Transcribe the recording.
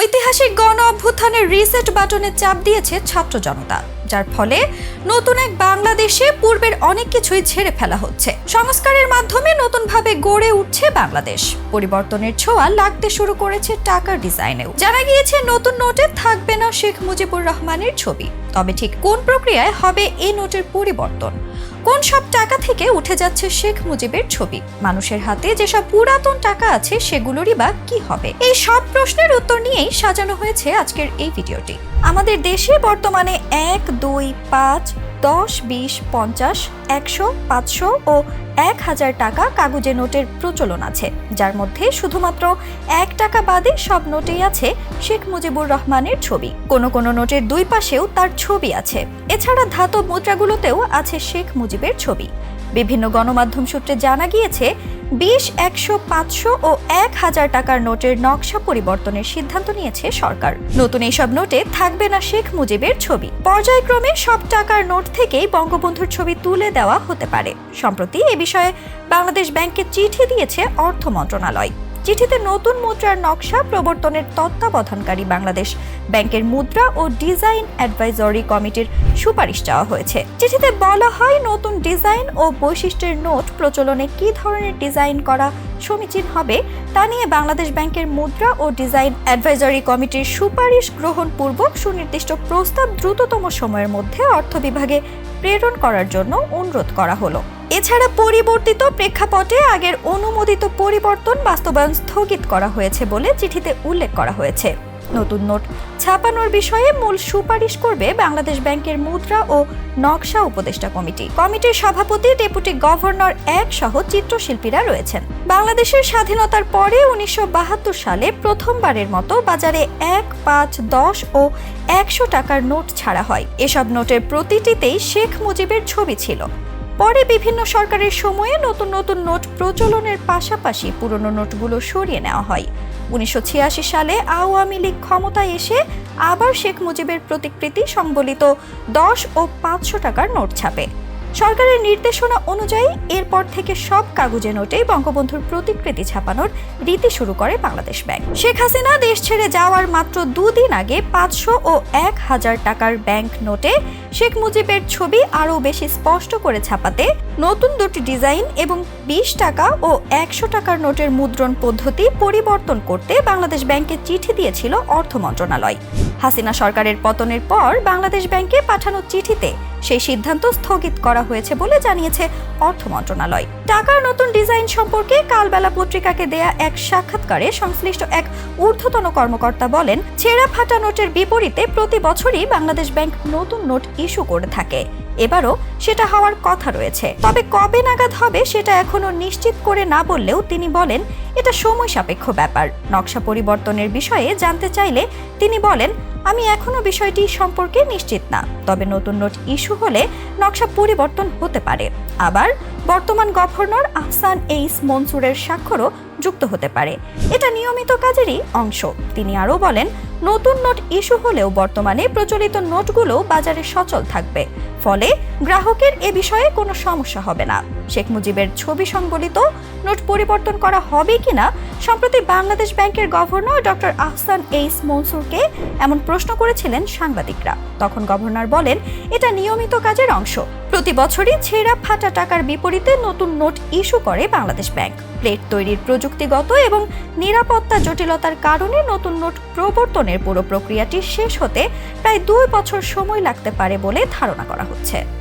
ঐতিহাসিক গণ অভ্যুত্থানের রিসেট বাটনে চাপ দিয়েছে ছাত্র জনতা। যার ফলে নতুন এক বাংলাদেশে পূর্বের অনেক কিছুই ছেড়ে ফেলা হচ্ছে। সংস্কারের মাধ্যমে নতুনভাবে গড়ে উঠছে বাংলাদেশ। পরিবর্তনের ছোঁয়া লাগতে শুরু করেছে টাকার ডিজাইনেও জানা গিয়েছে, নতুন নোটে থাকবে না শেখ মুজিবুর রহমানের ছবি। তবে ঠিক কোন প্রক্রিয়ায় হবে এই নোটের পরিবর্তন? কোন সব টাকা থেকে উঠে যাচ্ছে শেখ মুজিবের ছবি? মানুষের হাতে যেসব পুরাতন টাকা আছে, সেগুলোরই বা কি হবে? এই সব প্রশ্নের উত্তর নিয়েই সাজানো হয়েছে আজকের এই ভিডিওটি। আমাদের দেশে বর্তমানে এক, দুই, পাঁচ দশ, বিশ, পঞ্চাশ, একশো, পাঁচশো ও এক হাজার টাকা কাগজে নোটের প্রচলন আছে, যার মধ্যে শুধুমাত্র এক টাকা বাদে সব নোটেই আছে শেখ মুজিবুর রহমানের ছবি। কোনো কোনো নোটের দুই পাশেও তার ছবি আছে। এছাড়া ধাতব মুদ্রাগুলোতেও আছে শেখ মুজিবের ছবি। বিভিন্ন গণমাধ্যম সূত্রে জানা গিয়েছে বিশ, একশো, পাঁচশো ও এক হাজার টাকার নোটের নকশা পরিবর্তনের সিদ্ধান্ত নিয়েছে সরকার। নতুন এইসব নোটে থাকবে না শেখ মুজিবের ছবি। পর্যায়ক্রমে সব টাকার নোট থেকেই বঙ্গবন্ধুর ছবি তুলে দেওয়া হতে পারে। সম্প্রতি এ বিষয়ে বাংলাদেশ ব্যাংকে চিঠি দিয়েছে অর্থ মন্ত্রণালয়। চিঠিতে নতুন মুদ্রার নকশা প্রবর্তনের তত্ত্বাবধানকারী বাংলাদেশ। ব্যাংকের মুদ্রা ও ডিজাইন অ্যাডভাইজরি কমিটির সুপারিশ চাওয়া হয়েছে। চিঠিতে বলা হয়, নতুন ডিজাইন ও বৈশিষ্ট্যের নোট প্রচলনে কী ধরনের ডিজাইন করা সমীচীন হবে তা নিয়ে বাংলাদেশ ব্যাংকের মুদ্রা ও ডিজাইন অ্যাডভাইজরি কমিটির সুপারিশ গ্রহণপূর্বক সুনির্দিষ্ট প্রস্তাব দ্রুততম সময়ের মধ্যে অর্থ বিভাগে প্রেরণ করার জন্য অনুরোধ করা হলো। এছাড়া পরিবর্তিত প্রেক্ষাপটে আগের অনুমোদিত পরিবর্তন বাস্তবায়ন স্থগিত করা হয়েছে বলে চিঠিতে উল্লেখ করা হয়েছে। নতুন নোট ছাপানোর বিষয়ে মূল সুপারিশ করবে বাংলাদেশ ব্যাংকের মুদ্রা ও নকশা উপদেষ্টা কমিটি। কমিটির সভাপতি ডেপুটি গভর্নর এক সহ চিত্রশিল্পীরা রয়েছেন। বাংলাদেশের স্বাধীনতার পরে উনিশশো বাহাত্তর সালে প্রথমবারের মতো বাজারে এক, পাঁচ, দশ ও একশো টাকার নোট ছাড়া হয়। এসব নোটের প্রতিটিতেই শেখ মুজিবের ছবি ছিল। পরে বিভিন্ন সরকারের সময়ে নতুন নতুন নোট প্রচলনের পাশাপাশি পুরনো নোটগুলো সরিয়ে নেওয়া হয়। উনিশশো ছিয়াশি সালে আওয়ামী লীগ ক্ষমতায় এসে আবার শেখ মুজিবের প্রতিকৃতি সম্বলিত দশ ও পাঁচশো টাকার নোট ছাপে। সরকারের নির্দেশনা অনুযায়ী এরপর থেকে সব কাগজে নোটেই বঙ্গবন্ধুর প্রতিকৃতি ছাপানোর রীতি শুরু করে বাংলাদেশ ব্যাংক। শেখ হাসিনা দেশ ছেড়ে যাওয়ার মাত্র দুদিন আগে পাঁচশো ও এক হাজার টাকার ব্যাংক নোটে শেখ মুজিবের ছবি আরও বেশি স্পষ্ট করে ছাপাতে নতুন দুটি ডিজাইন এবং বিশ টাকা ও একশো টাকার নোটের মুদ্রণ পদ্ধতি পরিবর্তন করতে বাংলাদেশ ব্যাংকে চিঠি দিয়েছিল অর্থ মন্ত্রণালয়। হাসিনা সরকারের পতনের পর বাংলাদেশ ব্যাংকে পাঠানো চিঠিতে সেই সিদ্ধান্ত স্থগিত করা হয়েছে বলে জানিয়েছে অর্থ মন্ত্রণালয়। টাকার নতুন ডিজাইন সম্পর্কে কালবেলা পত্রিকাকে দেয়া এক সাক্ষাৎকারে সংশ্লিষ্ট এক ঊর্ধ্বতন কর্মকর্তা বলেন, ছেঁড়া ফাটা নোটের বিপরীতে প্রতি বছরই বাংলাদেশ ব্যাংক নতুন নোট ইস্যু করে থাকে। এবারও সেটা হওয়ার কথা রয়েছে। তবে কবে নাগাদ হবে সেটা এখনও নিশ্চিত করে না বললেও তিনি বলেন, এটা সময় সাপেক্ষ ব্যাপার। নকশা পরিবর্তনের বিষয়ে জানতে চাইলে তিনি বলেন আমি এখনও বিষয়টি সম্পর্কে নিশ্চিত না, তবে নতুন নোট ইস্যু হলে নকশা পরিবর্তন হতে পারে। আবার বর্তমান গভর্নর আহসান এইস মনসুরের স্বাক্ষরও যুক্ত হতে পারে। এটা নিয়মিত কাজেরই অংশ। তিনি আরও বলেন, নতুন নোট ইস্যু হলেও বর্তমানে প্রচলিত নোটগুলো বাজারে সচল থাকবে। ফলে গ্রাহকের এ বিষয়ে কোনো সমস্যা হবে না। শেখ মুজিবের ছবি সংবলিত নোট পরিবর্তন করা হবে কিনা সম্প্রতি বাংলাদেশ ব্যাংকের গভর্নর ডক্টর আহসান এইস মনসুরকে এমন প্রশ্ন করেছিলেন সাংবাদিকরা। তখন গভর্নর বলেন, এটা নিয়মিত কাজের অংশ। প্রতি বছরই ছেঁড়া ফাটা টাকার বিপরীতে নতুন নোট ইস্যু করে বাংলাদেশ ব্যাংক। প্লেট তৈরির প্রযুক্তিগত এবং নিরাপত্তা জটিলতার কারণে নতুন নোট প্রবর্তনের পুরো প্রক্রিয়াটি শেষ হতে প্রায় দুই বছর সময় লাগতে পারে বলে ধারণা করা হচ্ছে।